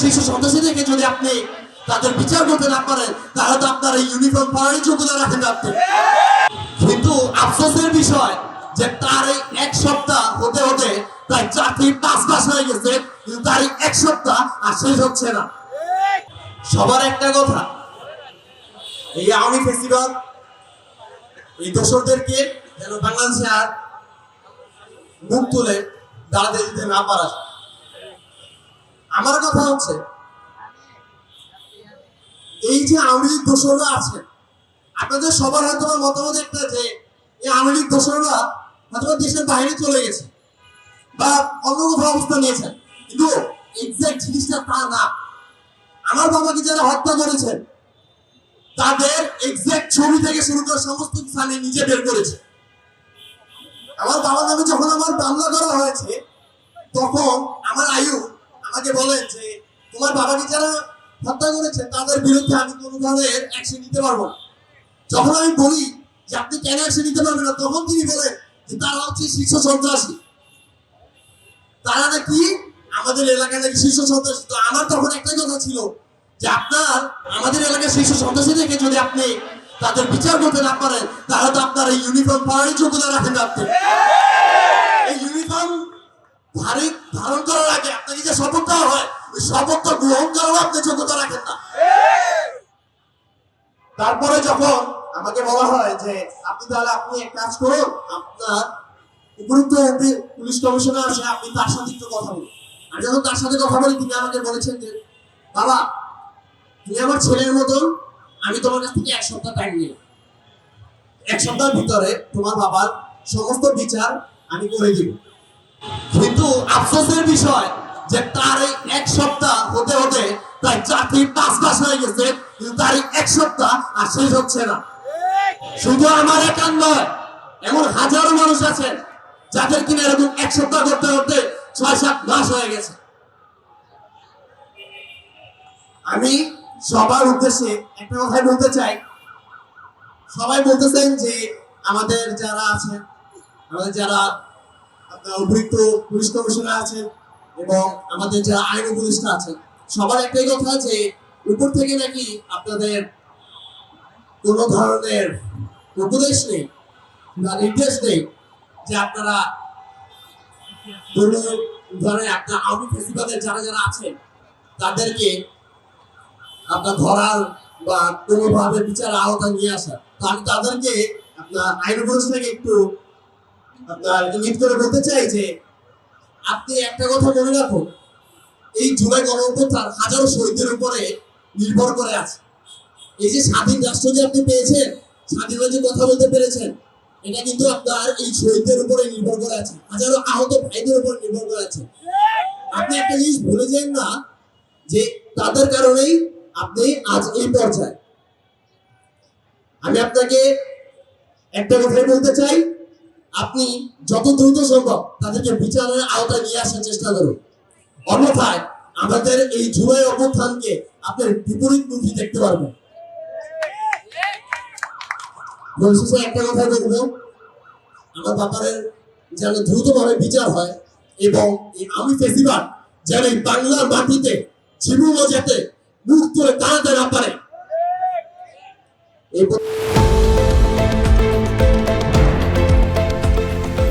শীর্ষ সন্ত্রাসীদেরকে যদি আপনি তাদের বিচার করতে না পারেন, তাহলে তো আপনার এই ইউনিফর্ম পরারই যোগ্যতা রাখেন আপনি কিন্তু আফসোসের বিষয় যে তার এই এক সপ্তাহ হতে হতে তার চাকরি পাঁচ মাস হয়ে গেছে, কিন্তু তার এই এক সপ্তাহ আর শেষ হচ্ছে না সবার একটা কথা, এই আওয়ামী ফেস্টিভ্যাল এই দোসরদেরকে যেন বাংলাদেশে আর মুখ তুলে দাঁড়াতে দিতে না পারা। আমার কথা হচ্ছে, এই যে আওয়ামী লীগ দোসররা আছে, আপনাদের সবার হয়তো মতামত একটা যে, এই আওয়ামী লীগ দোসররা হয়তো দেশের বাইরে চলে গেছে বা অন্য কোথাও অবস্থান নিয়েছেন কিন্তু এক্সাক্ট জিনিসটা তা না। আমার বাবাকে যারা হত্যা করেছেন তাদের এক্সাক্ট ছবি থেকে শুরু করে সমস্ত স্থানে নিজে বের করেছে। আমার বাবার নামে যখন আমার মামলা করা হয়েছে, তখন আমার আয়ু আমাকে বলেন যে তোমার বাবাকে যারা হত্যা করেছে, তাদের বিরুদ্ধে আমি কোনো ধরনের অ্যাকশন নিতে পারব না। যখন আমি বলি যে আপনি কেন অ্যাকশন নিতে পারবেন না, তখন তিনি বলেন যে তারা হচ্ছে শীর্ষ সন্ত্রাসী। তারা নাকি আমাদের এলাকায় নাকি শীর্ষ সন্ত্রাসী। তো আমার তখন একটা কথা ছিল যে আপনার, আমাদের এলাকার শীর্ষ সন্ত্রাসীদেরকে যদি আপনি তাদের বিচার করতে না পারেন, তাহলে তো আপনার এই ইউনিফর্ম পরারই যোগ্যতা রাখেন আপনি। এই ইউনিফর্ম ধারী ধারণ করার আগে আপনাকে যে শপথ হয়। ওই শপথটা গ্রহণ করারও আপনি যোগ্যতা রাখেন না। তারপরে যখন আমাকে বলা হয় যে, আপনি তাহলে আপনি এক কাজ করুন, আপনার উপযুক্ত পুলিশ কমিশনার আছে আপনি তার সাথে একটু কথা বলুন। আর যখন তার সাথে কথা বলি, তিনি আমাকে বলেছেন যে, বাবা, তুমি আমার ছেলের মতন, আমি তোমার কাছ থেকে এক সপ্তাহ টাইম নিলাম। এক সপ্তাহের ভিতরে তোমার বাবার সমস্ত বিচার আমি করে দিব। কিন্তু আফসোসের বিষয় যে তার এই এক সপ্তাহ হতে হতে তার চাকরি পাঁচ মাস হয়ে গেছে, কিন্তু তার এই এক সপ্তাহ আর শেষ হচ্ছে না। শুধু আমার এমন হাজারো মানুষ আছেন যাদের কিনা এরকম এক সপ্তাহ করতে করতে ছয় সাত মাস হয়ে গেছে। আমি সবার উদ্দেশ্যে একটা কথাই বলতে চাই। সবাই বলতেছেন যে আমাদের যারা আছেন, আমাদের যারা অতিরিক্ত পুলিশ কমিশনার আছেন এবং আমাদের যারা আইন উপদেষ্টা আছেন, সবার একটাই কথা যে উপর থেকে নাকি আপনাদের কোনো ধরনের উপদেশ নেই বা নির্দেশ নেই যে আপনারা কোনো ধরনের আপনার আওয়ামী ফেস্টিভ্যালের যারা যারা আছেন, তাদেরকে আপনার ধরার বা কোনোভাবে বিচার আওতায় নিয়ে আসা তো আমি তাদেরকে আপনার আইন উপদেষ্টাকে একটু আপনার ইঙ্গিত করে বলতে চাই যে আপনি একটা কথা মনে রাখুন, এই জুলাই গণঅভ্যুত্থান হাজারো শহীদের উপরে নির্ভর করে আছে। এই যে স্বাধীন রাষ্ট্র যে আপনি পেয়েছেন স্বাধীনভাবে যে কথা বলতে পেরেছেন, এটা কিন্তু আপনার এই শহীদদের উপরে নির্ভর করে আছে। হাজারো আহত ভাইদের উপর নির্ভর করে আছে। আপনি একটা জিনিস ভুলে যান না যে তাদের কারণেই আপনি আজ এই পর্যায়ে। আমি আপনাকে একটা কথাই বলতে চাই আপনি যত দ্রুত সম্ভব তাদেরকে বিচারের আওতায় নিয়ে আসার চেষ্টা করুন। অন্যথায় আমাদের এই জুলাই অভ্যুত্থানকে আপনার বিপরীত মুখী দেখতে পারবেন। একটা কথা আমার ব্যাপারের যেন দ্রুতভাবে বিচার হয় এবং আমি ফেস্টিভ্যাল যেন এই বাংলার মাটিতে জীবনও যাতে মুখ তুলে দাঁড়াতে না পারে। এই